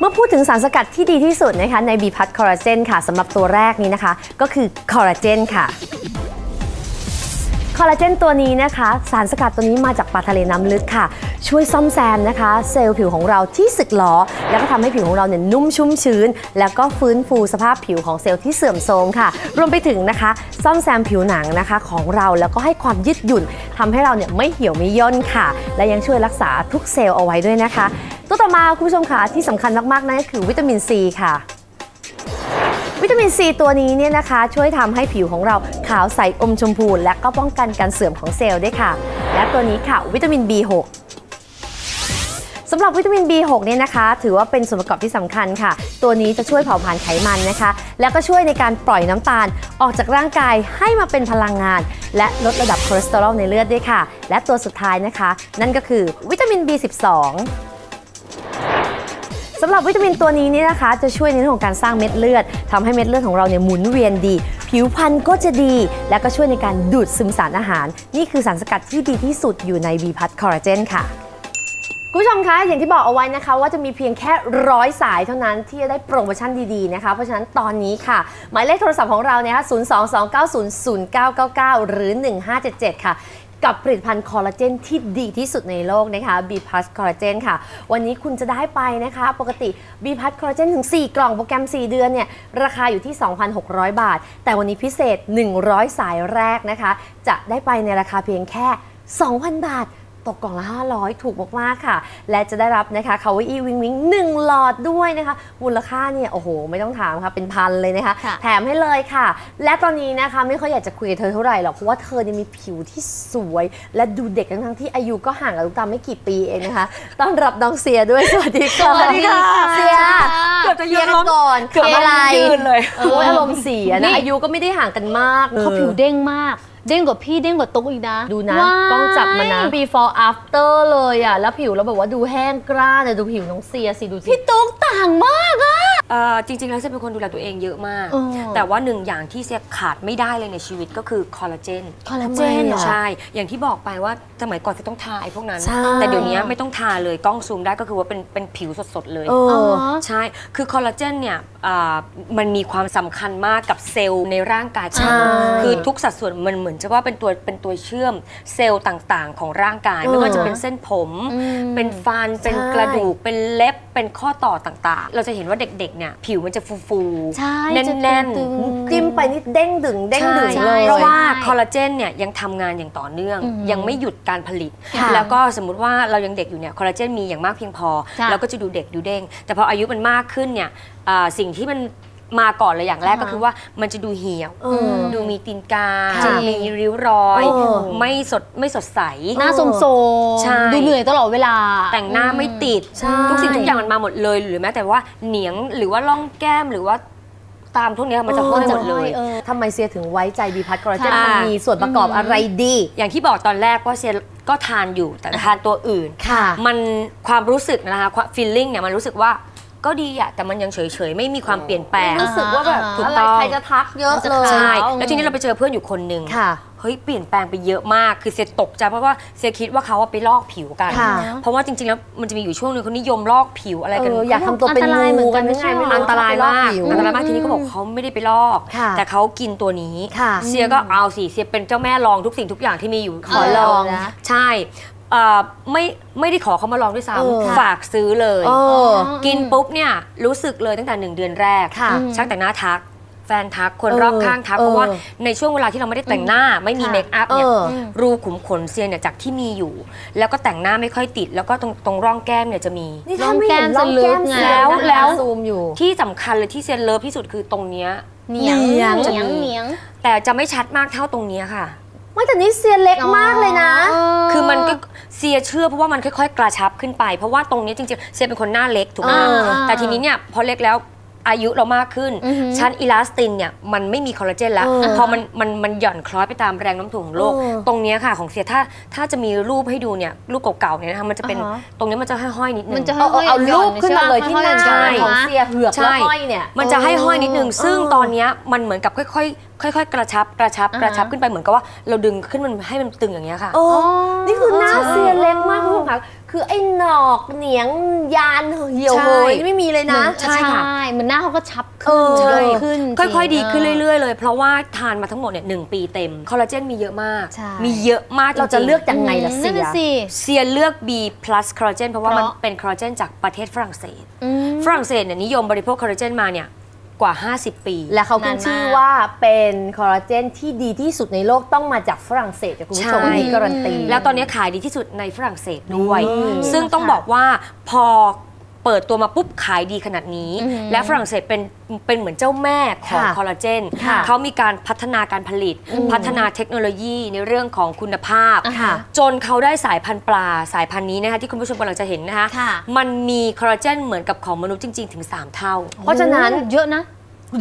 เมื่อพูดถึงสารสกัดที่ดีที่สุดนะคะในบีพัทคอลลาเจนค่ะสำหรับตัวแรกนี้นะคะ ก็คือคอลลาเจนค่ะ อลลาเจนตัวนี้นะคะ สารสกัดตัวนี้มาจากปลาทะเลน้ำลึกค่ะ ช่วยซ่อมแซมนะคะ เซลล์ผิวของเราที่สึกหรอ แล้วก็ทำให้ผิวของเราเนี่ยนุ่มชุ่มชื้น แล้วก็ฟื้นฟูสภาพผิวของเซลล์ที่เสื่อมโทรมค่ะ รวมไปถึงนะคะ ซ่อมแซมผิวหนังนะคะของเราแล้วก็ให้ความยืดหยุ่นทำให้เราเนี่ยไม่เหี่ยวไม่ย่นค่ะ และยังช่วยรักษาทุกเซลล์เอาไว้ด้วยนะคะ ตัวต่อมาคุณผู้ชมค่ะที่สำคัญมากๆนั่นก็คือวิตามินซีค่ะ วิตามินซีตัวนี้เนี่ยนะคะ ช่วยทำให้ผิวของเราขาวใสอมชมพู และก็ป้องกันการเสื่อมของเซลล์ด้วยค่ะ และตัวนี้ค่ะวิตามิน B6 สำหรับวิตามิน B6 เนี่ยนะคะ ถือว่าเป็นส่วนประกอบที่สำคัญค่ะ ตัวนี้จะช่วยเผาผลาญไขมันนะคะ แล้วก็ช่วยในการปล่อยน้ำตาลออกจากร่างกายให้มาเป็นพลังงาน และลดระดับคอเลสเตอรอลในเลือดด้วยค่ะ และตัวสุดท้ายนะคะ นั่นก็คือวิตามิน B12 สำหรับวิตามินตัวนี้นี่นะคะ จะช่วยในเรื่องของการสร้างเม็ดเลือดทำให้เม็ดเลือดของเราเนี่ยหมุนเวียนดี ผิวพรรณก็จะดี และก็ช่วยในการดูดซึมสารอาหาร นี่คือสารสกัดที่ดีที่สุดอยู่ใน b ีพัทคอลลาเจนค่ะคุณผู้ชมคะอย่างที่บอกเอาไว้นะคะว่าจะมีเพียงแค่ร้อยสายเท่านั้นที่จะได้โปรโมชั่นดีๆนะคะเพราะฉะนั้นตอนนี้ค่ะ หมายเลขโทรศัพท์ของเราเนี่ยค่ะ 022900999 หรือ 1577 ค่ะ กับผลิตภัณฑ์คอลลาเจนที่ดีที่สุดในโลกนะคะ B Plus คอลลาเจนค่ะ วันนี้คุณจะได้ไปนะคะ ปกติ B Plus คอลลาเจนถึง 4 กล่องโปรแกรม 4 เดือนเนี่ย ราคาอยู่ที่ 2,600 บาท แต่วันนี้พิเศษ 100 สายแรกนะคะ จะได้ไปในราคาเพียงแค่ 2,000 บาท ตกกล่องละ 500 ถูกมากๆค่ะ และจะได้รับนะคะคาวอีวิงวิงหนึ่งหลอดด้วยนะคะมูลค่าเนี่ยโอ้โห ไม่ต้องถามค่ะ เป็นพันเลยนะคะ ค่ะ แถมให้เลยค่ะ และตอนนี้นะคะไม่ค่อยอยากจะคุยกับเธอเท่าไหร่หรอกเพราะว่าเธอเนี่ยมีผิวที่สวย และดูเด็กทั้งๆที่อายุก็ห่างกับลูกตาไม่กี่ปีเองนะคะต้อนรับน้องเสียด้วยสวัสดีค่ะสวัสดีค่ะ เสียเกือบจะเคลียืยนร์กัล้นมก่อนเกือบอะไรยืนเลย โอ้ยอารมณ์เสียนี่นะอายุก็ไม่ได้ห่างกันมาก เขาผิวเด้งมาก เด้งกว่าพี่เด้งกว่าตุ๊กอีกนะดูนะว้ายกล้องจับมานะ before after เลยอะ แล้วผิวเราแบบว่าดูแห้งกร้านเลยดูผิวน้องเสียสิดูสิพี่ตุ๊กต่างมากอะ เอ่อจริงๆ แล้วเซยเป็นคนดูแลตัวเองเยอะมากเออแต่ว่าหนึ่งอย่างที่เซยขาดไม่ได้เลยในชีวิตก็คือคอลลาเจนคอลลาทำเจไมนอะใช่ อย่างที่บอกไปว่าสมัยก่อนจะต้องทาไอ้พวกนั้น ใช่ แต่เดี๋ยวนี้ไม่ต้องทาเลยกล้องซูมได้ก็คือว่าเป็นเป็นผิวสดๆเลย เออ๋ออใช่ คือคอลลาเจนเนี่ยอ่ามันมีความสำคัญมากกับเซลล์ในร่างกายของเราใช่ คือทุกสัดส่วนมันเหมือนจะว่าเป็นตัวเป็นตัวเชื่อมเซลล์ต่างๆ ของร่างกายเออไม่ว่าจะเป็นเส้นผมอืมเป็นฟัน เป็นใช่กระดูก เป็นเล็บ เป็นข้อต่อต่างๆ เราจะเห็นว่าเด็กๆเนี่ยผิวมันจะฟูๆใช่แน่นจะตึงๆ จิ้มไปนี่เด้งดึงเด้งดึงใช่ เลย เพราะว่าใช่คอลลาเจนเนี่ยยังทำงานอย่างต่อเนื่อง อืมยังไม่หยุดการผลิต ค่ะแล้วก็สมมุติว่าเรายังเด็กอยู่เนี่ยคอลลาเจนมีอย่างมากเพียงพอ ค่ะ เราก็จะดูเด็กดูเด้ง แต่พออายุมันมากขึ้นเนี่ยอ่าสิ่งที่มัน มาก่อนเลยอย่างแรกอ่าฮะก็คือว่ามันจะดูเหี่ยวเออดูมีตีนกาค่ะมีริ้วรอยเออไม่สดไม่สดใสหน้าโสมๆใช่ดูเหนื่อยตลอดเวลา แต่งหน้าไม่ติดใช่ทุกสิ่งทุกอย่างมันมาหมดเลย หรือแม้แต่ว่าเหนียงหรือว่าร่องแก้มหรือว่าตามทุกเนี้ยมันจะห้อยหมดเลยเออทำไมเสียถึงไว้ใจบีพัทคอลลาเจนค่ะมันมีส่วนประกอบอะไรดี อย่างที่บอกตอนแรกว่าเซียก็ทานอยู่แต่ทานตัวอื่นค่ะมันความรู้สึกนะคะความฟีลลิ่งเนี่ยมันรู้สึกว่า ก็ดีอะแต่มันยังเฉยๆ ไม่มีความเปลี่ยนแปลง รู้สึกว่าแบบถูกอะไรต้อง ใครจะทักเยอะมันจะเลยใช่ขาวแล้วทีนี้เราไปเจอเพื่อนอยู่คนหนึ่งค่ะเฮ้ยเปลี่ยนแปลงไปเยอะมากคือเซียตกใจเพราะว่าเซียคิดว่าเขาอะไปลอกผิวกันค่ะเพราะว่าจริงๆแล้วมันจะมีอยู่ช่วงหนึงเขานิยมลอกผิวอะไรกันเอออยากทำตัวเป็นอันตรายเหมืงูอนกักันนไม่ใช่ไม่ไม่ใช่รู้อันตรายมากชอบไปลอกผิวอันตรายมากทีนี้เขาบอกเขาไม่ได้ไปลอกค่ะแต่เขากินตัวนี้ค่ะเซียก็เอาสิเซียเป็นเจ้าแม่ลองทุกสิ่งทุกอย่างที่มีอยู่ขอลองนะใช่ เอ่อไม่ไม่ได้ขอเขามาลองด้วยซ้เออำฝากซื้อเลย เออ กินปุ๊บเนี่ยรู้สึกเลยตั้งแต่หนึ่งเดือนแรกค่ะช่างแต่งหน้าทัก แฟนทักคนเออรอบข้างทัก เออเพราะว่าในช่วงเวลาที่เราไม่ได้แต่งหน้าไม่มีค่ะ เมคอัพเนี่ยเออ รูขุมขนเซียนเนี่ยจากที่มีอยู่ แล้วก็แต่งหน้าไม่ค่อยติด แล้วก็ตรงตรงร่องแก้มเนี่ยจะมี นี่ถ้าไม่เห็นร่องแก้มร่องแก้มจะลึกไงเสียแล้วนะคะแล้ว ซูมอยู่ ที่สำคัญเลยที่เซียนเลิฟที่สุดคือตรงเนี้ย เหนียงเหนียง เหนียงเหนียงแต่จะไม่ชัดมากเท่าตรงเนี้ยค่ะ ไม่แต่นี่เสียเล็กมากเลยนะ คือมันก็เซียเชื่อเพราะว่ามันค่อยๆ กระชับขึ้นไป เพราะว่าตรงนี้จริงๆเซียเป็นคนหน้าเล็กถูกไหมคะอ่าแต่ทีนี้เนี่ยพอเล็กแล้วอายุเรามากขึ้นอือหือชั้นอิลาสตินเนี่ยมันไม่มีคอลลาเจนแล้วเออพอมันมันมันหย่อนคล้อยไปตามแรงโน้ำถ่วงของโลก เออตรงเนี้ยค่ะของเสียถ้าถ้าจะมีรูปให้ดูเนี่ยรูปเก่าๆเนี่ยนะคะมันจะเป็นอ่าฮะ ตรงนี้มันจะห้อยๆนิดนึง มันจะเอาเอาเอารูปขึ้นมาเลยที่หน้าใช่ ของเสียเหือกใช่แล้วห้อยเนี่ย มันจะให้ห้อยนิดนึงเออซึ่งตอนเนี้ยมันเหมือนกับค่อยๆ ค่อยๆ กระชับกระชับอ่าฮะกระชับขึ้นไปเหมือนกับว่าเราดึงขึ้นมันให้มันตึงอย่างเงี้ยค่ะ โอ้นี่คือหน้าใช่เซียนเล็กมากคุณผู้ชมค่ะคือไอ้หนอกเหนียงยานเหี่ยวใช่โหยนี่ไม่มีเลยนะ ใช่ค่ะเหมือนหน้าเขาก็ชับเอขึ้นอใช่ใช่ขึ้นค่อยๆ ดีขึ้นๆเรื่อยๆ เลย เพราะว่าทานมาทั้งหมดเนี่ยหนึ่งปีเต็มคอลลาเจนมีเยอะมากใช่มีเยอะมากจริงๆเราจะเลือกยังไงล่ะอืมเสีนั่นยน่ะสิเซียนเลือก B plus คอลลาเจนเพราะว่าเพมันราะเป็นคอลลาเจนจากประเทศฝรั่งเศสอืมฝรั่งเศสเนี่ยนิยมบริโภคคอลลาเจนมาเนี่ย กว่า 50 ปี และเขาขึ้นนานมากชื่อว่าเป็นคอลลาเจนที่ดีที่สุดในโลกต้องมาจากฝรั่งเศสจากคุณผู้ชมใช่อันนี้การันตี แล้วตอนนี้ขายดีที่สุดในฝรั่งเศสด้วยอืมซึ่งต้องบอกว่าพอ เปิดตัวมาปุ๊บขายดีขนาดนี้อือหือและฝรั่งเศสเป็นเป็นเหมือนเจ้าแม่ของค่ะคอลลาเจนค่ะเขามีการพัฒนาการผลิต พัฒนาเทคโนโลยีในเรื่องของคุณภาพอ่าค่ะจนเขาได้สายพันธุ์ปลาสายพันธุ์นี้นะคะที่คุณผู้ชมกำลังจะเห็นนะคะค่ะมันมีคอลลาเจนเหมือนกับของมนุษย์จริง ๆ ถึง 3 เท่า เพราะฉะนั้นโอ้เยอะนะ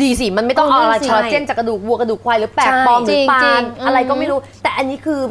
ดีสิ มันไม่ต้องเออเอาอะไรนั่นสิคอลลาเจนจากกระดูกวัวกระดูกควายหรือแปลกใช่ปลอมหรือปลาจรินงๆอะไรก็อืมไม่รู้ แต่อันนี้คือ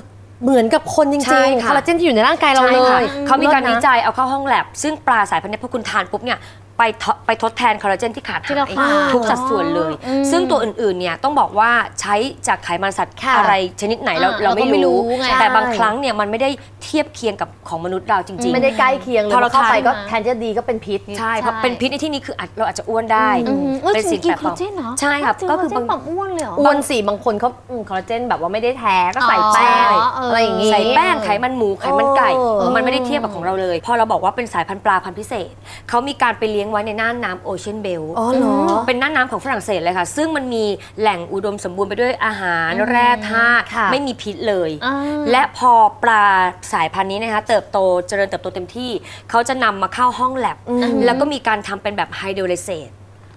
เหมือนกับคนจใช่ริงๆค่ะคอลลาเจนที่อยู่ในร่างกายเราเลใช่ค่ะยเขามีการลิศนะวิจัยเอาเข้าห้องแลบ ซึ่งปลาสายพันธุ์เนี้พอคุณทานปุ๊บเนี่ย ไปทดไปทดแทนคอลลาเจนที่ขาดที่หาเรายขาดทุกสัดส่วนเลยอืมซึ่งตัวอื่นๆเนี่ยต้องบอกว่าใช้จากไขมันสัตว์ค่ะอะไรชนิดไหนเราอ่าเราไม่เราก็ไม่รู้รู้ไง แต่ใช่บางครั้งเนี่ยมันไม่ได้เทียบเคียงกับของมนุษย์เราจริงไม่ได้ใกล้เคียงเลยพอเราเข้าไปทาน ก็มาแทนจะดีก็เป็นพิษ ใช่เพราะเป็นพิษในที่นี้คืออาจเราอาจจะอ้วนได้อืมอ้ยเป็นสิ่งกินแปลกคปอลลอลามเจนเหรอใช่ครับจริงก็ก็คืคืออบางปรับอ้วนเลยเหรอ อ้วนสิบางคนเขาอืมคอลลาเจนแบบว่าไม่ได้แท้ก็ใส่อ๋อแป้งเอออ อะไรอย่างงี้ ใส่แป้งไขมันหมูไขมันไก่เออเออ มันไม่ได้เทียบกับของเราเลย พอเราบอกว่าเป็นสายพันธุ์ปลาพันธุ์พิเศษเขามีการไปเลี้ยงไว้ในน่านน้ำโอเชียนเบลอ๋อเหรอ เป็นน่านน้ำของฝรั่งเศสเลยค่ะ ซึ่งมันมีแหล่งอุดมสมบูรณ์ไปด้วยอาหารแร่ธาตุค่ะไม่มีพิษเลย อ่า และพอปลาสายพันธุ์นี้นะคะเติบโตเจริญเติบโตเต็มที่ เขาจะนำมาเข้าห้องแลบอืม แล้วก็มีการทำเป็นแบบไฮโดรไลเซต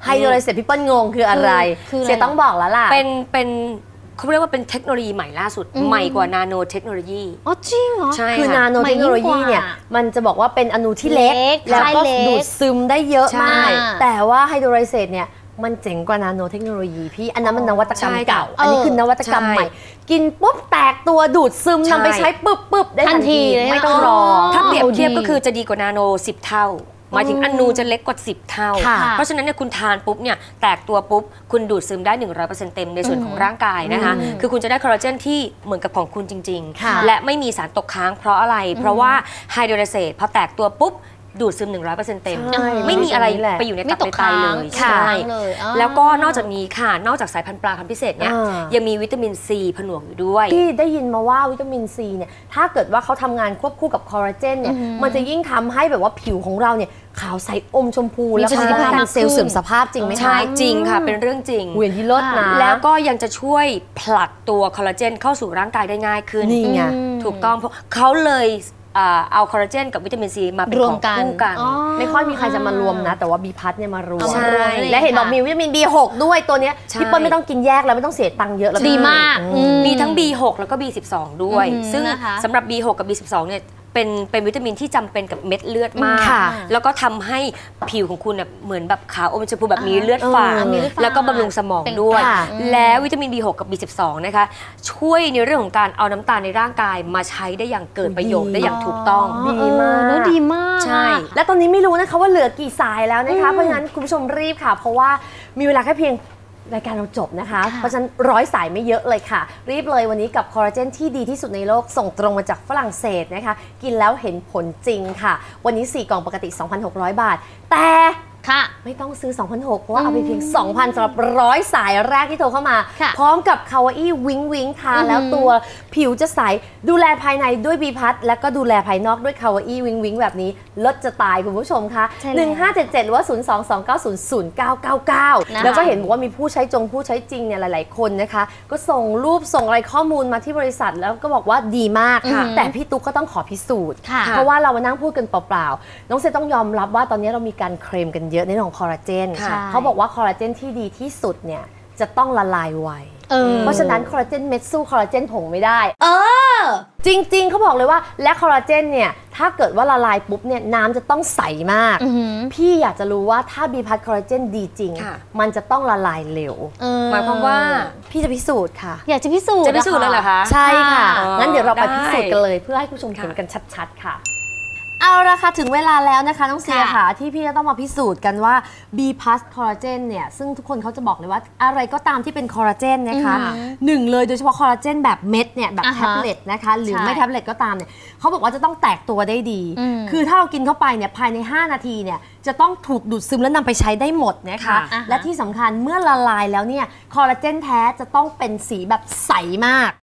ไฮโดรไลเซตพี่เปิ้ลงงคืออะไร คืออะไร เสียต้องบอกแล้วล่ะ เป็นเป็น เขาเรียกว่าเป็นเทคโนโลยีใหม่ล่าสุดอืมใหม่กว่านาโนเทคโนโลยีอ๋อจริงเหรอ ใช่คือค่ะนาโนเทคโนโลยีเนี่ยมันยิ่งกว่ามันจะบอกว่าเป็นอนูที่เล็กเล็กแล้วก็ใช่เล็กดูดซึมได้เยอะใช่มาก แต่ว่าไฮโดรไลเซตเนี่ยมันเจ๋งกว่านาโนเทคโนโลยีพี่ อันนั้นมันนวัตกรรมใช่ค่ะเก่า อันนี้คือนวัตกรรมใช่ใหม่ กินปุ๊บแตกตัวดูดซึมใช่นำไปใช้ปุ๊บปุ๊บได้ทัทันนทีทีเลยไม่ต้องรออ๋อถ้าเปรียบเทียบดีก็คือจะดีกว่านาโน 10 เท่า หมายถึงอนูจะเล็กกว่า 10 เท่า ค่ะเพราะฉะนั้นเนี่ยคุณทานปุ๊บเนี่ยแตกตัวปุ๊บ คุณดูดซึมได้ 100%เต็มในส่วนของร่างกายนะคะ อืมคือคุณจะได้คอลลาเจนที่เหมือนกับของคุณจริง ค่ะ ๆ และไม่มีสารตกค้างเพราะอะไร เพราะว่าไฮโดรไลเซตพอแตกตัวปุ๊บ ดูดซึม 100%เต็ม ใช่ไม่มีอะไรตงนี้แหละไปอยู่ในไม่ตับตในกไตค้างเลยค่ะ ใช่เลยอ๋อแล้วก็นอกจากนี้ค่ะ นอกจากสายพันธุ์ปลาพันธุ์พิเศษเนี่ยอ่ายั ยังมีวิตามินซีผนวกอยู่ด้วย ที่ได้ยินมาว่าวิตามินซีเนี่ยถ้าเกิดว่าเขาทำงานควบคู่กับคอลลาเจนเนี่ยอือหือมันจะยิ่งทำให้แบบว่าผิวของเราเนี่ยขาวใสอมชมพูมีแล้วก็ประสิทธิภาพป้องกันเซลล์มากขึ้นเสื่อมสภาพจริงไหมคะใช่จริงค่ะ เป็นเรื่องจริง เวียนที่เลิศนะ แล้วก็ยังจะช่วยผลักตัวคอลลาเจนเข้าสู่ร่างกายได้ง่ายขึ้นนี่ไงอืมถูกต้องเพราะเขาเลย อ่าเอาคอลลาเจนกับวิตามินซีมาเป็นรวขมองกันคู่กัน อ๋อ ไม่ค่อยมีใครจะมารวมนะ แต่ว่าบีพัทเนี่ยมารวมเอามารวมเลยและเห็นบอกค่ะ มีวิตามิน B6 ด้วยตัวเนี้ยใช่ พี่เปิ้ลไม่ต้องกินแยกแล้วไม่ต้องเสียตังค์เยอะแล้วดีมากอือืมมีทั้ง B6 แล้วก็ B12 ด้วย อืมซึ่งนะคะ สำหรับ B6 กับ B12 เนี่ย เป็นเป็นวิตามินที่จำเป็นกับเม็ดเลือดมาก ค่ะแล้วก็ทำให้ผิวของคุณเนี่ยเหมือนแบบขาวอมชมพูแบบมีอ่าเลือดฝาดเออมีเลือดฝาดแล้วก็บำรุงสมองเป็นด้วย ค่ะ แล้ววิตามิน B6 กับ B12 นะคะ ช่วยในเรื่องของการเอาน้ำตาลในร่างกายมาใช้ได้อย่างเกิดประโยชน์ได้อย่างถูกต้อง ดีมาก เนอะดีมาก ใช่อะและตอนนี้ไม่รู้นะคะว่าเหลือกี่สายแล้วนะคะ เพราะฉะนั้นคุณผู้ชมรีบค่ะ เพราะว่ามีเวลาแค่เพียง รายการเราจบนะคะค่ะเพราะฉะนั้นร้อยสายไม่เยอะเลยค่ะ รีบเลยวันนี้กับคอลลาเจนที่ดีที่สุดในโลก ส่งตรงมาจากฝรั่งเศสนะคะ กินแล้วเห็นผลจริงค่ะ วันนี้ 4 กล่องปกติ 2,600 บาท แต่ ค่ะ ไม่ต้องซื้อ2,600เพราะว่าเอาไปเพียง 2,000สำหรับร้อยสายแรกที่โทรเข้ามา ค่ะพร้อมกับคาวาอี้วิงวิงทาอือหือแล้วตัวผิวจะใส ดูแลภายในด้วยบีพัทแล้วก็ดูแลภายนอกด้วยคาวาอี้วิงวิงแบบนี้ลดจะตายคุณผู้ชมคะใช่แล้ว1577หรือว่า 022900999 นะคะ แล้วก็เห็นบอกว่ามีผู้ใช้จงผู้ใช้จริงเนี่ยหลาย ๆ คนนะคะ ก็ส่งรูปส่งอะไรข้อมูลมาที่บริษัทแล้วก็บอกว่าดีมาก ค่ะ แต่พี่ตุ๊กก็ต้องขอพิสูจน์ ค่ะ เพราะว่าเรามานั่งพูดกันเปล่าๆ น้องเซต้องยอมรับว่าตอนนี้เรามีการเคลมกันเยอะในเรื่องของคอลลาเจนค่ะ เขาบอกว่าคอลลาเจนที่ดีที่สุดเนี่ยจะต้องละลายไว เออเพราะฉะนั้นคอลลาเจนเม็ดสู้คอลลาเจนผงไม่ได้ เออ จริง ๆ เขาบอกเลยว่าและคอลลาเจนเนี่ยถ้าเกิดว่าละลายปุ๊บเนี่ยน้ำจะต้องใสมาก อือหือ พี่อยากจะรู้ว่าถ้าบีพัทคอลลาเจนดีจริง ค่ะ มันจะต้องละลายเร็ว เออหมายความว่า พี่จะพิสูจน์ค่ะ อยากจะพิสูจน์จะพิสูจน์เลยเหรอคะ ใช่ค่ะอ๋องั้นเดี๋ยวเราไปได้ พิสูจน์กันเลยเพื่อให้คุณผู้ชมค่ะเห็นกันชัดๆค่ะ เอาละค่ะถึงเวลาแล้วนะคะน้องเซียค่ะค่ะ ที่พี่จะต้องมาพิสูจน์กันว่า B plus collagen เนี่ยซึ่งทุกคนเขาจะบอกเลยว่าอะไรก็ตามที่เป็นคอลลาเจนนะคะหนึ่งเลยโดยเฉพาะคอลลาเจนแบบเม็ดเนี่ยแบบอ่าฮะแท็บเล็ตนะคะหรือใช่ไม่แท็บเล็ตก็ตามเนี่ยเขาบอกว่าจะต้องแตกตัวได้ดีอืมคือถ้าเรากินเข้าไปเนี่ยภายใน 5 นาทีเนี่ยจะต้องถูกดูดซึมและนำไปใช้ได้หมดนะคะค่ะอ่าฮะและที่สำคัญเมื่อละลายแล้วเนี่ยคอลลาเจนแท้จะต้องเป็นสีแบบใสมาก